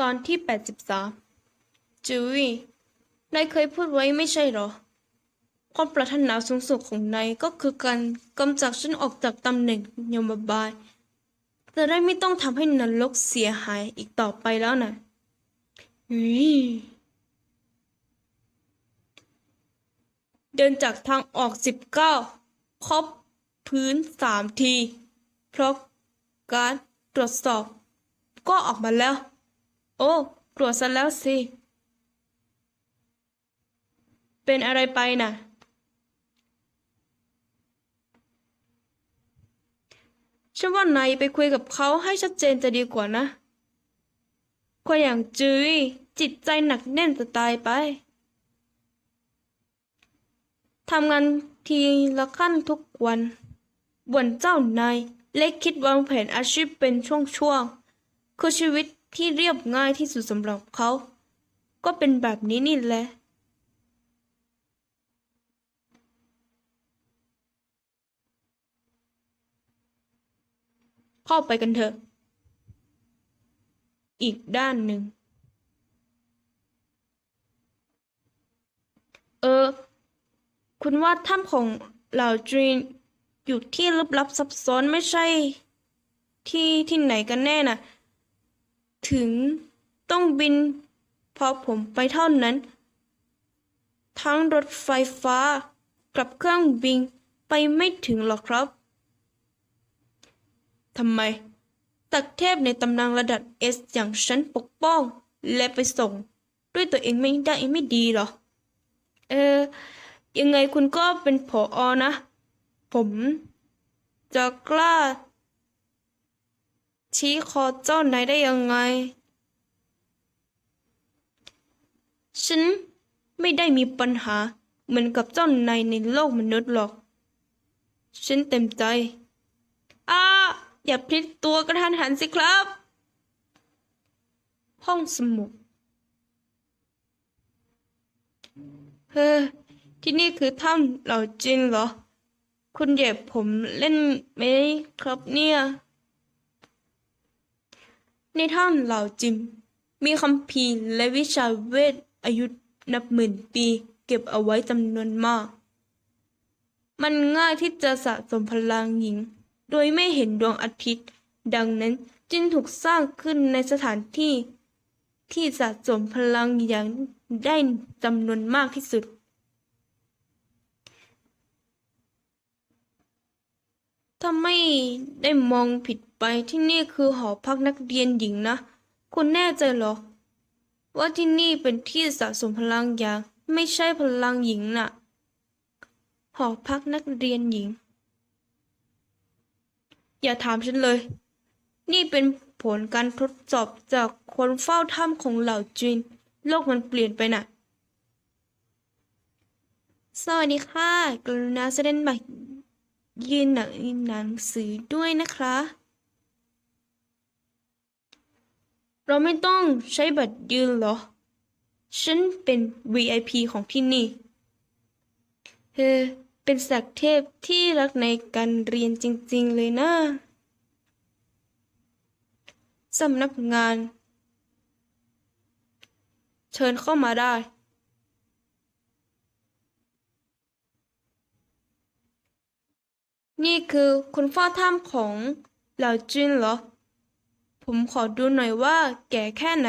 ตอนที่ 83 จูวี่นายเคยพูดไว้ไม่ใช่หรอ ความปรารถนาสูงสุดของนายก็คือการกำจัดฉันออกจากตำแหน่งยมบาลจะได้ไม่ต้องทำให้นรกเสียหายอีกต่อไปแล้วนะอุ๊ยเดินจากทางออกสิบเก้าครบพื้นสามที เพราะการตรวจสอบก็ออกมาแล้ว โอ้ตรวซะแล้วสิ เป็นอะไรไปน่ะ ฉันว่านายไปคุยกับเขาให้ชัดเจนจะดีกว่านะคนอย่างจื้อจิตใจหนักแน่นจะตายไปทำงานทีละขั้นทุกวันบนเจ้านายเล็กคิดวางแผนอาชีพเป็นช่วงๆ คือชีวิต ที่เรียบง่ายที่สุดสำหรับเขา ก็เป็นแบบนี้นี่แหละ เข้าไปกันเถอะ อีกด้านหนึ่ง เออ คุณว่าถ้ำของเหล่าจีนอยู่ที่ลึกลับซับซ้อนไม่ใช่ ที่ที่ไหนกันแน่น่ะ ถึงต้องบินพอผมไปเท่านั้น ทั้งรถไฟฟ้ากับเครื่องบินไปไม่ถึงหรอกครับทำไม ตักเทพในตำนานระดับเอสอย่างฉันปกป้อง และไปส่ง ด้วยตัวเองไม่ได้ไม่ดีหรอ เออ ยังไงคุณก็เป็นผออนะ ผมจะกล้า ชี้คอเจ้านายได้ยังไง ฉันไม่ได้มีปัญหาเหมือนกับเจ้านายในโลกมนุษย์หรอก ฉันเต็มใจ อ้า อย่าพลิกตัวกระทันหันสิครับ ห้องสมุดเฮ้อที่นี่คือถ้ำเหล่าจินเหรอ คุณเหยียบผมเล่นไหมครับเนี่ย ในถ้ำเหล่าจิม มีคัมภีและวิชาเวทอายุนับหมื่นปี เก็บเอาไว้จำนวนมาก มันง่ายที่จะสะสมพลังหญิง โดยไม่เห็นดวงอาทิตย์ ดังนั้นจึงถูกสร้างขึ้นในสถานที่ ที่สะสมพลังอย่างได้จำนวนมากที่สุด ถ้าไม่ได้มองผิดไปที่นี่คือหอพักนักเรียนหญิงนะ คุณแน่ใจหรอ ว่าที่นี่เป็นที่สะสมพลังอย่างไม่ใช่พลังหญิงน่ะ หอพักนักเรียนหญิง อย่าถามฉันเลย นี่เป็นผลการทดสอบจากคนเฝ้าถ้ำของเหล่าจีนโลกมันเปลี่ยนไปน่ะ สวัสดีค่ะ กรุณาแสดงบัตร ยืนหนังหนังสือด้วยนะคะ เราไม่ต้องใช้บัตรยืนหรอ ฉันเป็น VIP ของที่นี่ เธอเป็นศักดิ์เทพที่รักในการเรียนจริงๆเลยนะสำนักงาน เชิญเข้ามาได้ นี่คือคนเฝ้าถ้ำของเหล่าจินเหรอ ผมขอดูหน่อยว่าแก่แค่ไหน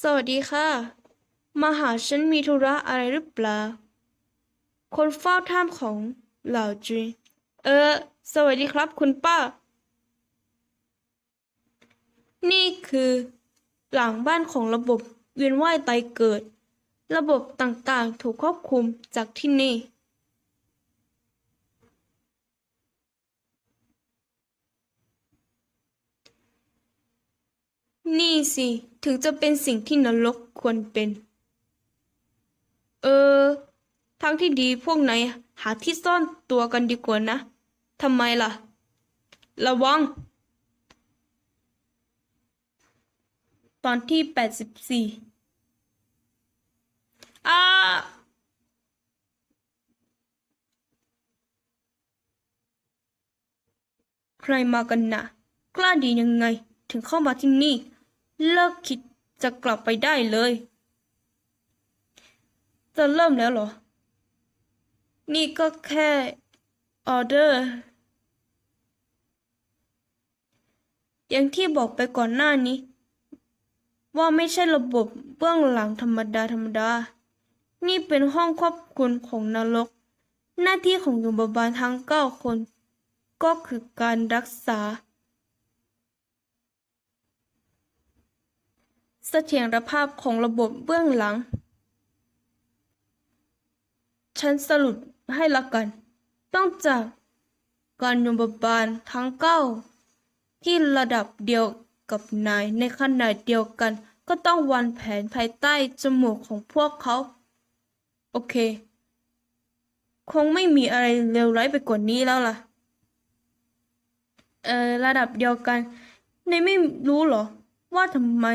สวัสดีค่ะ มาหาฉันมีธุระอะไรหรือเปล่า คนเฝ้าถ้ำของเหล่าจีนเออ สวัสดีครับคุณป้า นี่คือหลังบ้านของระบบเวียนว่ายตายเกิด ระบบต่างๆถูกควบคุมจากที่นี่ นี่สิถึงจะเป็นสิ่งที่นรกควรเป็น เออ ทางที่ดีพวกไหนหาที่ซ่อนตัวกันดีกว่านะทำไมล่ะ ระวัง ตอนที่แปดสิบสี่อ้าใครมากันนะกล้าดียังไงถึงเข้ามาที่นี่ เลิกคิดจะกลับไปได้เลย จะเริ่มแล้วเหรอ นี่ก็แค่ออเดอร์ อย่างที่บอกไปก่อนหน้านี้ ว่าไม่ใช่ระบบเบื้องหลังธรรมดาธรรมดา นี่เป็นห้องควบคุมของนรก หน้าที่ของยมบาลทั้งเก้าคน ก็คือการรักษา เสถียรภาพของระบบเบื้องหลัง ฉันสรุปให้ละกัน ต้องจากการยมบาลทั้งเก้าที่ระดับเดียวกับนายในขณะเดียวกัน ก็ต้องวางแผนภายใต้จมูกของพวกเขา โอเค คงไม่มีอะไรเลวร้ายไปกว่านี้แล้วล่ะ เออระดับเดียวกันนายไม่รู้เหรอ ว่าทำไม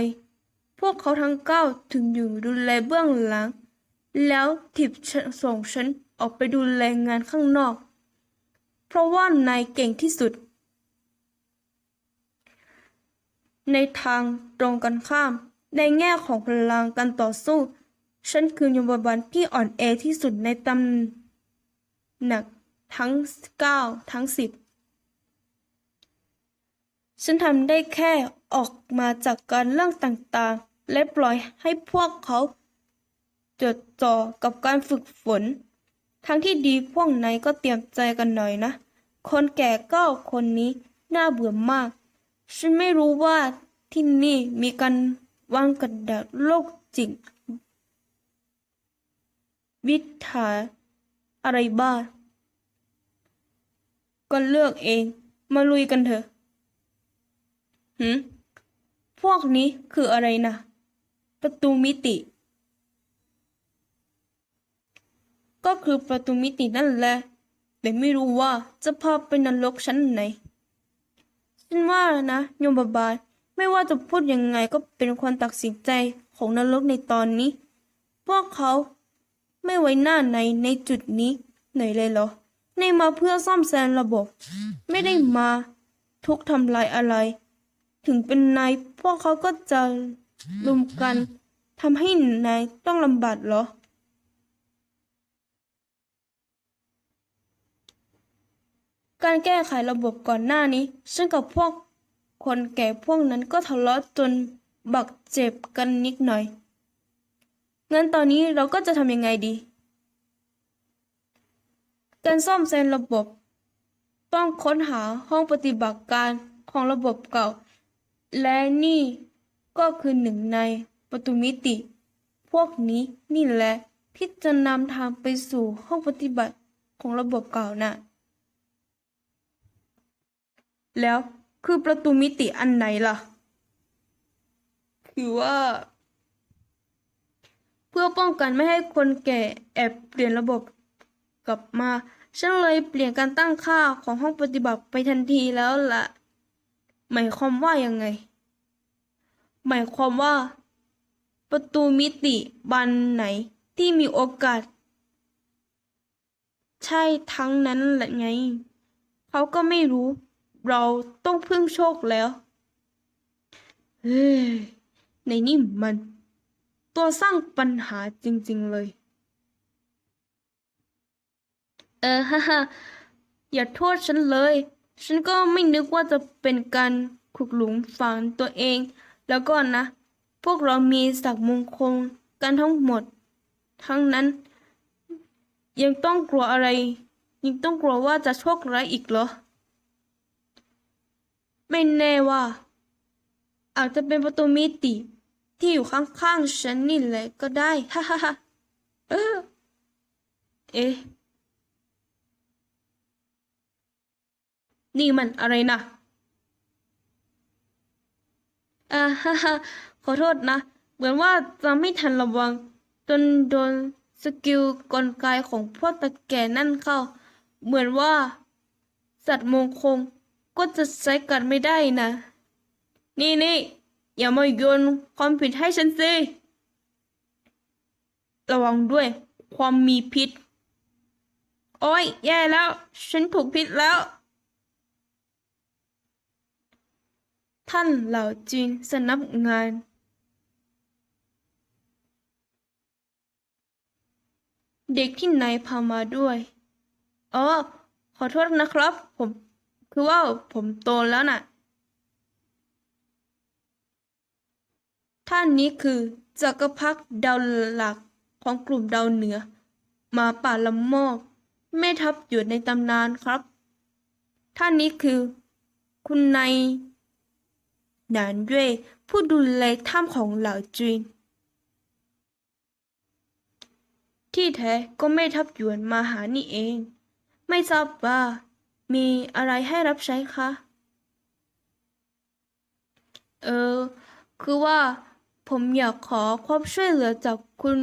พวกเขาทั้งเก้าถึงอยู่ดูแลเบื้องหลัง แล้วทิบส่งฉันออกไปดูแลงานข้างนอก เพราะว่านายเก่งที่สุด ในทางตรงกันข้าม ในแง่ของพลังการต่อสู้ ฉันคือยมบาลที่อ่อนแอที่สุดในตำหนักทั้งเก้าทั้งสิบฉันทำได้แค่ออกมาจากการเรื่องต่างๆ และปล่อยให้พวกเขาจดจ่อกับการฝึกฝน ทั้งที่ดีพวกนายก็เตรียมใจกันหน่อยนะ คนแก่เก้าคนนี้น่าเบื่อมาก ฉันไม่รู้ว่าที่นี่มีการวางกระดาษโลกจิตวิถาอะไรบ้างก็เลือกเอง มาลุยกันเถอะหืมพวกนี้คืออะไรนะ ประตูมิติ ก็คือประตูมิตินั่นแหละ แต่ไม่รู้ว่าจะพาไปนรกชั้นไหน ฉันว่านะโยมบาบาลไม่ว่าจะพูดยังไงก็เป็นความตัดสินใจของนรกในตอนนี้ พวกเขาไม่ไว้หน้าในในจุดนี้หน่อยเลยเหรอ ในมาเพื่อซ่อมแซมระบบ ไม่ได้มาทุกทำลายอะไร ถึงเป็นนายพวกเขาก็จะ รุมกันทำให้นายต้องลำบากเหรอ การแก้ไขระบบก่อนหน้านี้ ฉันกับพวกคนแก่พวกนั้นก็ทะเลาะจนบักเจ็บกันนิดหน่อย งั้นตอนนี้เราก็จะทำยังไงดี การซ่อมแซมระบบ ต้องค้นหาห้องปฏิบัติการของระบบเก่า และนี่ ก็คือหนึ่งในประตูมิติ พวกนี้นี่แหละที่จะนำทางไปสู่ห้องปฏิบัติของระบบเก่าน่ะ แล้วคือประตูมิติอันไหนล่ะ คือว่า เพื่อป้องกันไม่ให้คนแก่แอบเปลี่ยนระบบกลับมาฉันเลยเปลี่ยนการตั้งค่าของห้องปฏิบัติไปทันทีแล้วล่ะ หมายความว่ายังไง หมายความว่า ประตูมิติบานไหนที่มีโอกาส ใช่ทั้งนั้นแหละไง เขาก็ไม่รู้ เราต้องพึ่งโชคแล้ว เฮ้ย ในนี่มัน ตัวสร้างปัญหาจริง ๆเลย เออฮ่าฮ่าอย่าโทษฉันเลย ฉันก็ไม่นึกว่าจะเป็นการขุกหลุมฝังตัวเอง แล้วก็นะ พวกเรามีศักดิ์มงคลกันทั้งหมด ทั้งนั้น ยังต้องกลัวอะไร ยังต้องกลัวว่าจะโชคร้ายอีกเหรอ ไม่แน่ว่า อาจจะเป็นประตูมิติที่อยู่ข้างๆฉันนี่แหละก็ได้ฮ่าฮ่าฮ่าเออเอ๊ะนี่มันอะไรนะ อ่าฮ่าฮ่าขอโทษนะ เหมือนว่าจะไม่ทันระวัง จนโดนสกิลกลไกของพวกตะแก่นั่นเข้า เหมือนว่า สัตว์มงคลก็จะใช้กันไม่ได้นะ นี่นี่อย่ามาโยนความผิดให้ฉันสิ ระวังด้วยความมีพิษ โอ้ยแย่แล้ว ฉันถูกพิษแล้ว ท่านเหล่าจีนสนับงาน เด็กที่ไหนพามาด้วย อ๋อ ขอโทษนะครับ ผม คือว่าผมโตแล้วน่ะ ท่านนี้คือจักรพรรดิดาวหลักของกลุ่มดาวเหนือ มาป่าละโมอกแม่ทัพอยู่ในตำนานครับ ท่านนี้คือ คุณนาย นานเย่ผู้ดูแลถ้ำของเหล่าจีนที่แท้ก็ไม่ทับหยวนมาหานี่เอง ไม่ทราบว่า มีอะไรให้รับใช้คะ เออ คือว่าผมอยากขอความช่วยเหลือจากคุณ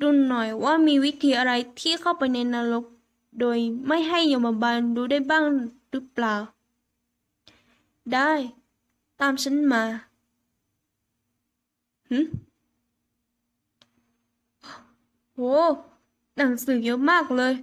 ดูหน่อยว่ามีวิธีอะไรที่เข้าไปในนรก โดยไม่ให้ยมบาลรู้ได้บ้างหรือเปล่า ได้ ตามฉันมาหึโหหนังสือเยอะมากเลย